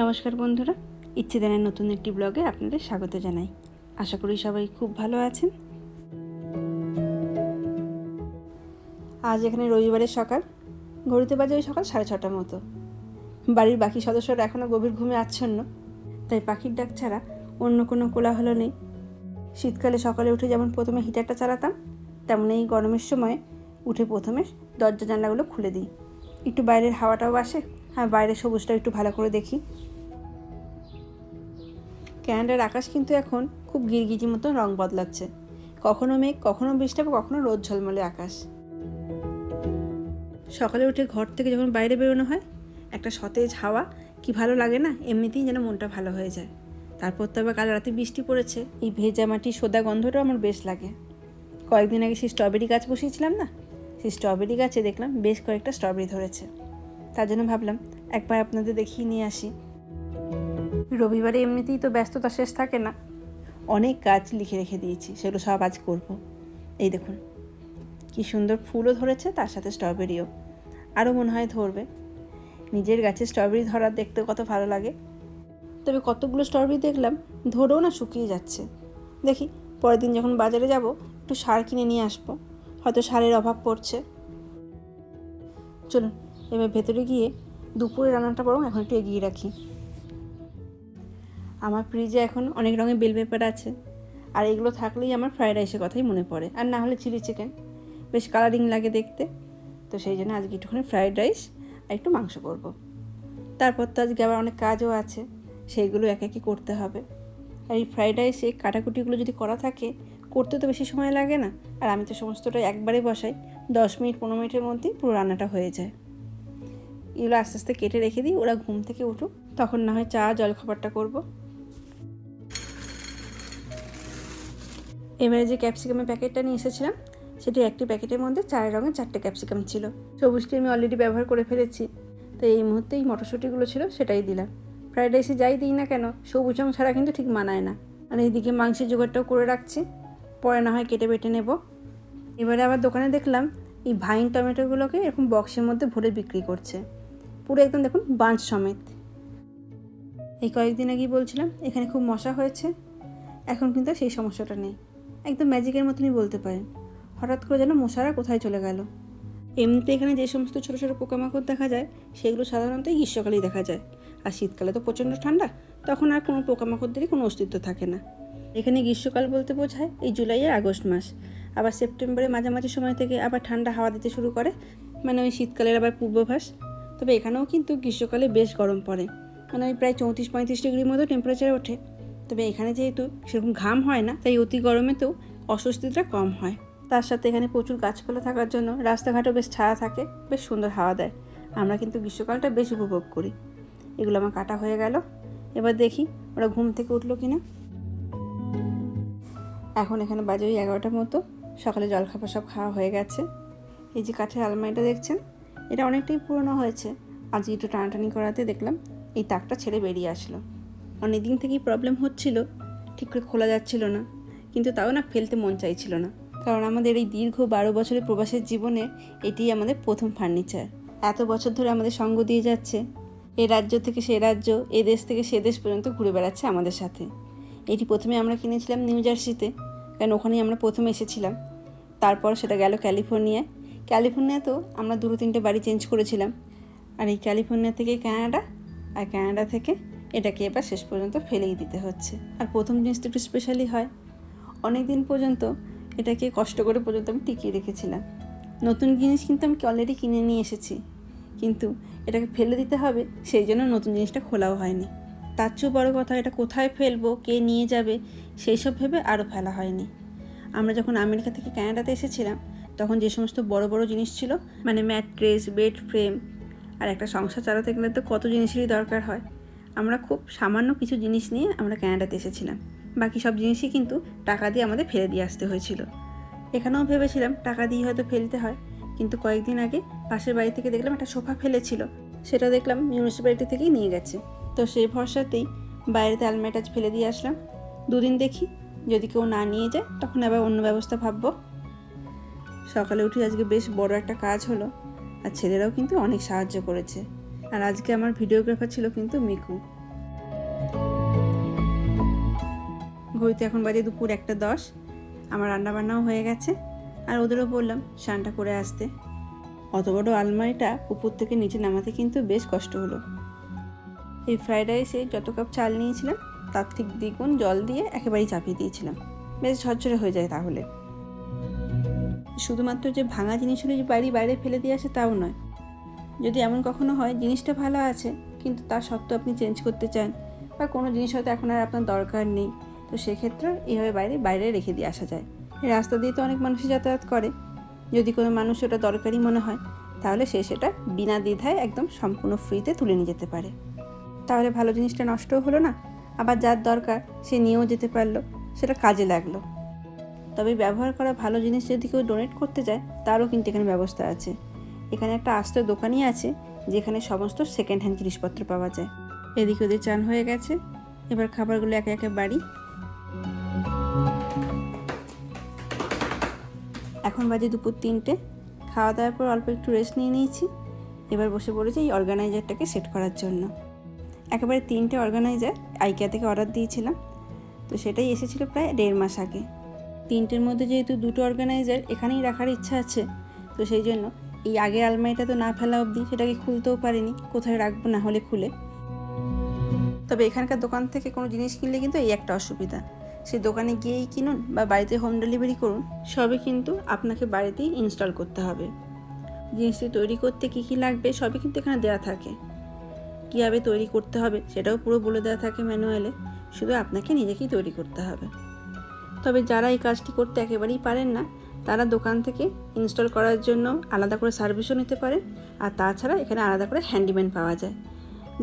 নমস্কার বন্ধুরা, ইচ্ছে দেনের নতুন একটি ব্লগে আপনাদের স্বাগত জানাই। আশা করি সবাই খুব ভালো আছেন। আজ এখানে রবিবারের সকাল, ঘড়িতে বাজে ওই সকাল সাড়ে ছটার মতো। বাড়ির বাকি সদস্যরা এখনও গভীর ঘুমে আচ্ছন্ন, তাই পাখির ডাক ছাড়া অন্য কোনো কোলাহল নেই। শীতকালে সকালে উঠে যেমন প্রথমে হিটারটা চালাতাম, তেমন এই গরমের সময় উঠে প্রথমে দরজা জানলাগুলো খুলে দিই। একটু বাইরের হাওয়াটাও আসে আর বাইরের সবুজটা একটু ভালো করে দেখি। ক্যানাডার আকাশ কিন্তু এখন খুব গিরগিজি মতো রং বদলাচ্ছে। কখনো মেঘ, কখনো বৃষ্টি, আবার কখনো রোদ ঝলমলে আকাশ। সকালে উঠে ঘর থেকে যখন বাইরে বেরোনো হয়, একটা সতেজ হাওয়া কি ভালো লাগে না? এমনিতেই যেন মনটা ভালো হয়ে যায়। তারপর তো আবার কাল রাতে বৃষ্টি পড়েছে। এই ভেজা মাটি সোদা গন্ধটাও আমার বেশ লাগে। কয়েকদিন আগে সেই স্ট্রবেরি গাছ বসিয়েছিলাম না? সেই স্ট্রবেরি গাছে দেখলাম বেশ কয়েকটা স্ট্রবেরি ধরেছে। তার জন্য ভাবলাম একবার আপনাদের দেখিয়ে নিয়ে আসি। রবিবারে এমনিতেই তো ব্যস্ততা শেষ থাকে না। অনেক কাজ লিখে রেখে দিয়েছি সেগুলো সব আজ করব। এই দেখুন কি সুন্দর ফুলও ধরেছে তার সাথে স্ট্রবেরিও আরও মনে হয় ধরবে। নিজের গাছে স্ট্রবেরি ধরার দেখতে কত ভালো লাগে। তবে কতগুলো স্ট্রবেরি দেখলাম ধরেও না শুকিয়ে যাচ্ছে। দেখি পরের দিন যখন বাজারে যাব একটু সার কিনে নিয়ে আসব। হয়তো সারের অভাব পড়ছে। চলুন এবার ভেতরে গিয়ে দুপুরে রান্নাটা বরং এখন একটু এগিয়ে রাখি। আমার ফ্রিজে এখন অনেক রঙের বেল পেপার আছে। আর এগুলো থাকলেই আমার ফ্রাইড রাইসের কথাই মনে পড়ে। আর না হলে চিলি চিকেন বেশ কালারিং লাগে দেখতে। তো সেই জন্য আজকে একটুখানি ফ্রাইড রাইস আর একটু মাংস করব। তারপর তো আজকে আবার অনেক কাজও আছে। সেইগুলো এক একই করতে হবে। আর এই ফ্রাইড রাইসে কাটাকুটিগুলো যদি করা থাকে, করতে তো বেশি সময় লাগে না। আর আমি তো সমস্তটা একবারে বসাই। দশ মিনিট, পনেরো মিনিটের মধ্যেই পুরো রান্নাটা হয়ে যায়। এগুলো আস্তে আস্তে কেটে রেখে দিই, ওরা ঘুম থেকে উঠুক, তখন না হয় চা, জলখাবারটা করব। এবারে যে ক্যাপসিকামের প্যাকেটটা নিয়ে এসেছিলাম, সেটি একটি প্যাকেটের মধ্যে চার রঙের চারটে ক্যাপসিকাম ছিল। সবুজটি আমি অলরেডি ব্যবহার করে ফেলেছি তো এই মুহূর্তে এই মটরশুঁটিগুলো ছিল, সেটাই দিলাম। ফ্রাইড রাইসে যাই দিই না কেন, সবুজ রং ছাড়া কিন্তু ঠিক মানায় না। আর এইদিকে মাংসের জোগাড়টাও করে রাখছি, পরে না হয় কেটে বেটে নেব। এবারে আবার দোকানে দেখলাম, এই ভাইন টমেটোগুলোকে এরকম বক্সের মধ্যে ভরে বিক্রি করছে। পুরো একদম দেখুন বাঁশ সমেত। এই কয়েকদিন আগেই বলছিলাম, এখানে খুব মশা হয়েছে। এখন কিন্তু সেই সমস্যাটা নেই। একদম ম্যাজিকের মতনই বলতে পারেন। হঠাৎ করে যেন মশারা কোথায় চলে গেল। এমনিতে এখানে যে সমস্ত ছোটো ছোটো পোকামাকড় দেখা যায়, সেগুলো সাধারণত গ্রীষ্মকালেই দেখা যায়। আর শীতকালে তো প্রচণ্ড ঠান্ডা, তখন আর কোনো পোকামাকড়দেরই কোনো অস্তিত্ব থাকে না। এখানে গ্রীষ্মকাল বলতে বোঝায় এই জুলাই আর আগস্ট মাস। আবার সেপ্টেম্বরের মাঝামাঝি সময় থেকে আবার ঠান্ডা হাওয়া দিতে শুরু করে। মানে ওই শীতকালের আবার পূর্বাভাস। তবে এখানেও কিন্তু গ্রীষ্মকালে বেশ গরম পড়ে। মানে প্রায় চৌত্রিশ পঁয়ত্রিশ ডিগ্রির মতো টেম্পারেচার ওঠে। তবে এখানে যেহেতু সেরকম ঘাম হয় না, তাই অতি গরমেতেও অস্বস্তিটা কম হয়। তার সাথে এখানে প্রচুর গাছপালা থাকার জন্য রাস্তাঘাটও বেশ ছায়া থাকে, বেশ সুন্দর হাওয়া দেয়। আমরা কিন্তু গ্রীষ্মকালটা বেশ উপভোগ করি। এগুলো আমার কাটা হয়ে গেল। এবার দেখি ওরা ঘুম থেকে উঠল কি না এখন এখানে বাজে ওই এগারোটার মতো। সকালে জলখাবার সব খাওয়া হয়ে গেছে। এই যে কাঠের আলমারিটা দেখছেন? এটা অনেকটাই পুরনো হয়েছে। আজ একটু টানাটানি করাতে দেখলাম এই তাকটা ছেড়ে বেরিয়ে আসলো। অনেক দিন থেকেই প্রবলেম হচ্ছিল, ঠিক করে খোলা যাচ্ছিল না। কিন্তু তাও না ফেলতে মন চাইছিল না। কারণ আমাদের এই দীর্ঘ বারো বছরের প্রবাসের জীবনে এটি আমাদের প্রথম ফার্নিচার এত বছর ধরে আমাদের সঙ্গ দিয়ে যাচ্ছে। এ রাজ্য থেকে সে রাজ্য, এ দেশ থেকে সে দেশ পর্যন্ত ঘুরে বেড়াচ্ছে আমাদের সাথে। এটি প্রথমে আমরা কিনেছিলাম নিউ জার্সিতে, কারণ ওখানেই আমরা প্রথমে এসেছিলাম। তারপর সেটা গেল ক্যালিফোর্নিয়ায়। ক্যালিফোর্নিয়াতেও আমরা দুটো তিনটে বাড়ি চেঞ্জ করেছিলাম। আর এই ক্যালিফোর্নিয়া থেকে ক্যানাডা আর ক্যানাডা থেকে এটাকে এবার শেষ পর্যন্ত ফেলেই দিতে হচ্ছে। আর প্রথম জিনিস তো একটু স্পেশালি হয় অনেক দিন পর্যন্ত এটাকে কষ্ট করে পর্যন্ত আমি টিকিয়ে রেখেছিলাম। নতুন জিনিস কিন্তু আমি অলরেডি কিনে নিয়ে এসেছি, কিন্তু এটাকে ফেলে দিতে হবে, সেই জন্য নতুন জিনিসটা খোলাও হয়নি। তার চেয়েও বড়ো কথা, এটা কোথায় ফেলব, কে নিয়ে যাবে, সেই সব ভেবে আরও ফেলা হয়নি। আমরা যখন আমেরিকা থেকে ক্যানাডাতে এসেছিলাম তখন যে সমস্ত বড় বড় জিনিস ছিল মানে ম্যাট্রেস, বেড ফ্রেম আর একটা সংসার চালাতে গেলে তো কত জিনিসেরই দরকার হয়। আমরা খুব সামান্য কিছু জিনিস নিয়ে আমরা ক্যানাডাতে এসেছিলাম। বাকি সব জিনিসই কিন্তু টাকা দিয়ে আমাদের ফেলে দিয়ে আসতে হয়েছিল। এখানেও ভেবেছিলাম টাকা দিয়ে হয়তো ফেলতে হয়, কিন্তু কয়েকদিন আগে পাশের বাড়ি থেকে দেখলাম একটা সোফা ফেলেছিল। সেটা দেখলাম মিউনিসিপ্যালিটি থেকেই নিয়ে গেছে। তো সেই ভরসাতেই বাইরেতে আলমারিটা ফেলে দিয়ে আসলাম। দুদিন দেখি, যদি কেউ না নিয়ে যায়, তখন আবার অন্য ব্যবস্থা ভাববো। সকালে উঠে আজকে বেশ বড় একটা কাজ হলো, আর ছেলেরাও কিন্তু অনেক সাহায্য করেছে। আর আজকে আমার ভিডিওগ্রাফার ছিল কিন্তু মিকু। ঘড়িতে এখন বাজে দুপুর একটা দশ, আমার রান্নাবান্নাও হয়ে গেছে, আর ওদেরও বললাম স্নানটা করে আসতে। অত বড় আলমারিটা উপর থেকে নিচে নামাতে কিন্তু বেশ কষ্ট হলো। এই ফ্রাইড রাইসে যত কাপ চাল নিয়েছিলাম, তার ঠিক দ্বিগুণ জল দিয়ে একেবারেই চাপিয়ে দিয়েছিলাম। বেশ ঝরঝরে হয়ে যায় তাহলে। শুধুমাত্র যে ভাঙা জিনিসগুলো যে বাড়ি বাইরে ফেলে দিয়ে আসে তাও নয়। যদি এমন কখনো হয়, জিনিসটা ভালো আছে, কিন্তু তার সত্ত্বেও আপনি চেঞ্জ করতে চান বা কোনো জিনিস হয়তো এখন আর আপনার দরকার নেই, তো সেক্ষেত্রে এইভাবে বাইরে বাইরে রেখে দিয়ে আসা যায়। রাস্তা দিয়ে তো অনেক মানুষই যাতায়াত করে। যদি কোনো মানুষ ওটা দরকারি মনে হয়, তাহলে সে সেটা বিনা দ্বিধায় একদম সম্পূর্ণ ফ্রিতে তুলে নিয়ে যেতে পারে। তাহলে ভালো জিনিসটা নষ্টও হলো না, আবার যার দরকার সে নিয়েও যেতে পারল, সেটা কাজে লাগল। তবে ব্যবহার করা ভালো জিনিস যদি কেউ ডোনেট করতে যায় তারও কিন্তু এখানে ব্যবস্থা আছে। এখানে একটা আস্ত দোকানই আছে, যেখানে সমস্ত সেকেন্ড হ্যান্ড জিনিসপত্র পাওয়া যায়। এদিকে ওদের চান হয়ে গেছে। এবার খাবারগুলো একে একে বাড়ি। এখন বাজে দুপুর তিনটে। খাওয়া দাওয়ার পর অল্প একটু রেস্ট নিয়ে নিয়েছি। এবার বসে পড়েছি এই অর্গানাইজারটাকে সেট করার জন্য। একেবারে তিনটে অর্গানাইজার আইকিয়া থেকে অর্ডার দিয়েছিলাম। তো সেটাই এসেছিল প্রায় দেড় মাস আগে। তিনটের মধ্যে যেহেতু দুটো অর্গানাইজার এখানেই রাখার ইচ্ছা আছে। তো সেই জন্য এই আগের আলমারিটা তো না ফেলা অবধি সেটাকে খুলতেও পারিনি, কোথায় রাখব না হলে খুলে। তবে এখানকার দোকান থেকে কোনো জিনিস কিনলে কিন্তু এই একটা অসুবিধা। সে দোকানে গিয়েই কিনুন বা বাড়িতে হোম ডেলিভারি করুন, সবই কিন্তু আপনাকে বাড়িতেই ইনস্টল করতে হবে। জিনিসটি তৈরি করতে কী কী লাগবে সবই কিন্তু এখানে দেওয়া থাকে। কীভাবে তৈরি করতে হবে সেটাও পুরো বলে দেওয়া থাকে ম্যানুয়ালে শুধু আপনাকে নিজেকেই তৈরি করতে হবে। তবে যারা এই কাজটি করতে একেবারেই পারেন না, তারা দোকান থেকে ইনস্টল করার জন্য আলাদা করে সার্ভিসও নিতে পারেন, আর তাছাড়া এখানে আলাদা করে হ্যান্ডিম্যান পাওয়া যায়,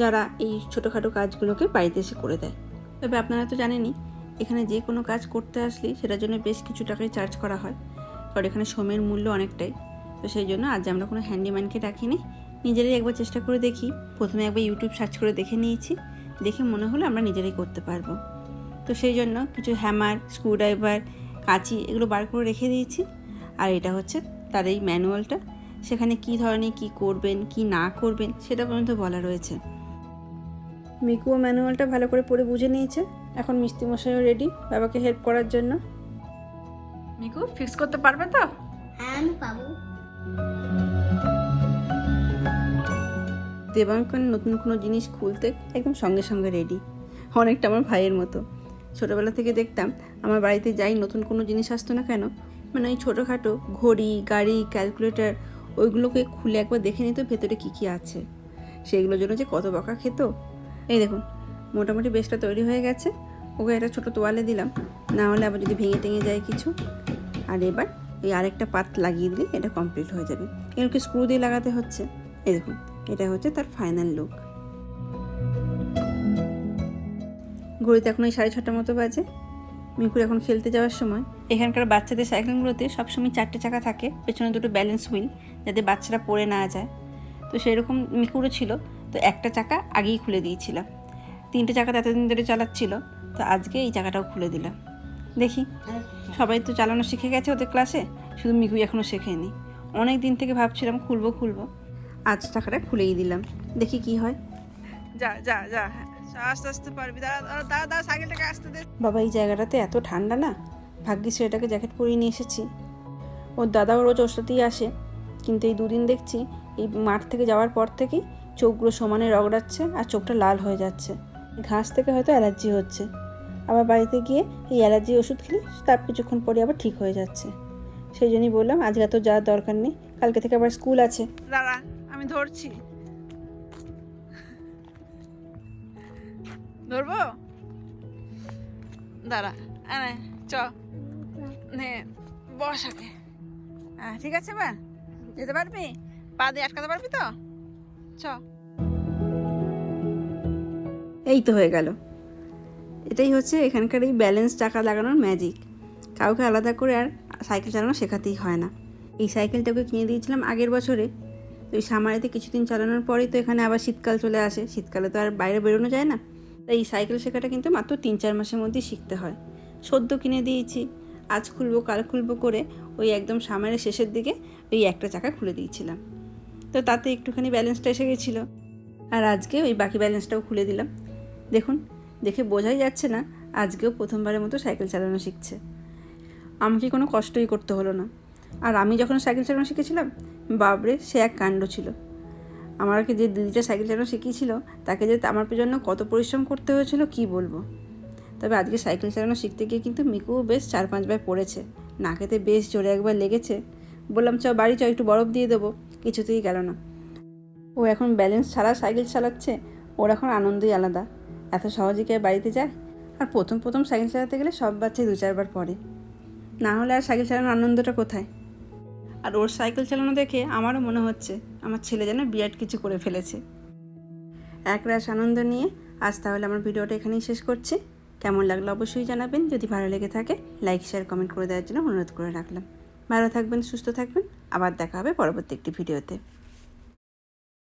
যারা এই ছোটোখাটো কাজগুলোকে বাড়িতে এসে করে দেয়। তবে আপনারা তো জানেনই, এখানে যে কোনো কাজ করতে আসলেই সেটার জন্য বেশ কিছু টাকাই চার্জ করা হয়, কারণ এখানে সময়ের মূল্য অনেকটাই। তো সেই জন্য আজ আমরা কোনো হ্যান্ডিম্যানকে ডাকিনি, নিজেরাই একবার চেষ্টা করে দেখি। প্রথমে একবার ইউটিউব সার্চ করে দেখে নিয়েছি, দেখে মনে হলো আমরা নিজেরাই করতে পারব। তো সেই জন্য কিছু হ্যামার স্ক্রুড্রাইভার কাঁচি এগুলো বার করে রেখে দিয়েছি। আর এটা হচ্ছে তার এই ম্যানুয়ালটা সেখানে কি ধরনের কি করবেন কি না করবেন সেটা পর্যন্ত বলা রয়েছে। মিকুও ম্যানুয়ালটা ভালো করে পড়ে বুঝে নিয়েছে। এখন মিস্ত্রি মশাইও রেডি বাবাকে হেল্প করার জন্য। মিকু ফিক্স করতে পারবে তো? হ্যাঁ আমি পাবো। দেবাঙ্কন নতুন কোনো জিনিস খুলতে একদম সঙ্গে সঙ্গে রেডি অনেকটা আমার ভাইয়ের মতো। ছোটোবেলা থেকে দেখতাম, আমার বাড়িতে যাই, নতুন কোনো জিনিস আসতো না কেন? মানে ওই ছোটোখাটো ঘড়ি, গাড়ি ক্যালকুলেটর ওইগুলোকে খুলে একবার দেখে নিত ভেতরে কী কী আছে। সেইগুলোর জন্য যে কত বকা খেত। এই দেখুন, মোটামুটি বেশটা তৈরি হয়ে গেছে। ওকে একটা ছোটো তোয়ালে দিলাম। না হলে আবার যদি ভেঙে টেঙে যায় কিছু। আর এবার এই আরেকটা পাত লাগিয়ে দিলে এটা কমপ্লিট হয়ে যাবে। এগুলোকে স্ক্রু দিয়ে লাগাতে হচ্ছে। এই দেখুন, এটা হচ্ছে তার ফাইনাল লুক ঘড়িতে এখন ওই সাড়ে ছটার মতো বাজে। মিকুর এখন খেলতে যাওয়ার সময়। এখানকার বাচ্চাদের সাইকেলগুলোতে সবসময় চারটে চাকা থাকে, পেছনে দুটো ব্যালেন্স হুইল যাতে বাচ্চারা পড়ে না যায়। তো সেরকম মিকুরও ছিল, তো একটা চাকা আগেই খুলে দিয়েছিলাম। তিনটে চাকা তো এতদিন ধরে চালাচ্ছিল, তো আজকে এই চাকাটাও খুলে দিলাম। দেখি, সবাই তো চালানো শিখে গেছে ওদের ক্লাসে শুধু মিকুই এখনও শেখেনি। অনেক দিন থেকে ভাবছিলাম খুলবো খুলবো। আজ টাকাটা খুলেই দিলাম, দেখি কি হয়। যা যা যা হ্যাঁ। আস্তে আস্তে পারবি। দাঁড়া দাঁড়া দাঁড়া সাইকেলটাকে আসতে দে। বাবা এই জায়গাটাতে এত ঠান্ডা না? ভাগ্যিস এটাকে জ্যাকেট পরিয়ে নিয়ে এসেছি। ওর দাদাও রোজ ওর সাথেই আসে। কিন্তু এই দুদিন দেখছি এই মাঠ থেকে যাওয়ার পর থেকেই চোখগুলো সমানে রগড়াচ্ছে আর চোখটা লাল হয়ে যাচ্ছে। ঘাস থেকে হয়তো অ্যালার্জি হচ্ছে। আবার বাড়িতে গিয়ে এই অ্যালার্জি ওষুধ খেলে তার কিছুক্ষণ পরে আবার ঠিক হয়ে যাচ্ছে। সেই জন্যই বললাম আজকে তো যাওয়ার দরকার নেই। কালকে থেকে আবার স্কুল আছে। দাঁড়া আমি ধরছি। ধরবো? দাঁড়া আরে চ। নে, বস হ্যাঁ ঠিক আছে বা? যেতে পারবি? পা দিয়ে আটকাতে পারবি তো? চ। এই তো হয়ে গেল। এটাই হচ্ছে এখানকার এই ব্যালেন্স টাকা লাগানোর ম্যাজিক কাউকে আলাদা করে আর সাইকেল চালানো শেখাতেই হয় না। এই সাইকেলটাকে কিনে দিয়েছিলাম আগের বছরে। তো এই সামারিতে কিছুদিন চালানোর পরেই তো এখানে আবার শীতকাল চলে আসে। শীতকালে তো আর বাইরে বেরোনো যায় না। তাই এই সাইকেল শেখাটা কিন্তু মাত্র তিন চার মাসের মধ্যেই শিখতে হয়। সদ্য কিনে দিয়েছি, আজ খুলবো, কাল খুলবো করে ওই একদম সামারের শেষের দিকে ওই একটা চাকা খুলে দিয়েছিলাম। তো তাতে একটুখানি ব্যালেন্সটা এসে গেছিল আর আজকে ওই বাকি ব্যালেন্সটাও খুলে দিলাম। দেখুন, দেখে বোঝাই যাচ্ছে না আজকেও প্রথমবারের মতো সাইকেল চালানো শিখছে। আমাকে কোনো কষ্টই করতে হলো না। আর আমি যখন সাইকেল চালানো শিখেছিলাম বাবরে সে এক কাণ্ড ছিল। আমাকে যে দিদিটা সাইকেল চালানো শিখিয়েছিল, তাকে যে আমার জন্য কত পরিশ্রম করতে হয়েছিল কি বলব? তবে আজকে সাইকেল চালানো শিখতে গিয়ে কিন্তু মিকুও বেশ চার পাঁচবার পড়েছে। নাকেতে বেশ জোরে একবার লেগেছে। বললাম চ বাড়ি চ একটু বরফ দিয়ে দেবো। কিছুতেই গেল না। ও এখন ব্যালেন্স ছাড়া সাইকেল চালাচ্ছে, ওর এখন আনন্দই আলাদা। এত সহজে কি বাড়িতে যায়? আর প্রথম প্রথম সাইকেল চালাতে গেলে সব বাচ্চাই দু চারবার পড়ে। না হলে আর সাইকেল চালানোর আনন্দটা কোথায়? আর ওর সাইকেল চালানো দেখে আমারও মনে হচ্ছে আমার ছেলে যেন বিরাট কিছু করে ফেলেছে। এক রাশ আনন্দ নিয়ে আজ তাহলে আমার ভিডিওটা এখানেই শেষ করছি। কেমন লাগল অবশ্যই জানাবেন। যদি ভালো লেগে থাকে লাইক শেয়ার কমেন্ট করে দেওয়ার জন্য অনুরোধ করে রাখলাম। ভালো থাকবেন, সুস্থ থাকবেন। আবার দেখা হবে পরবর্তী একটি ভিডিওতে।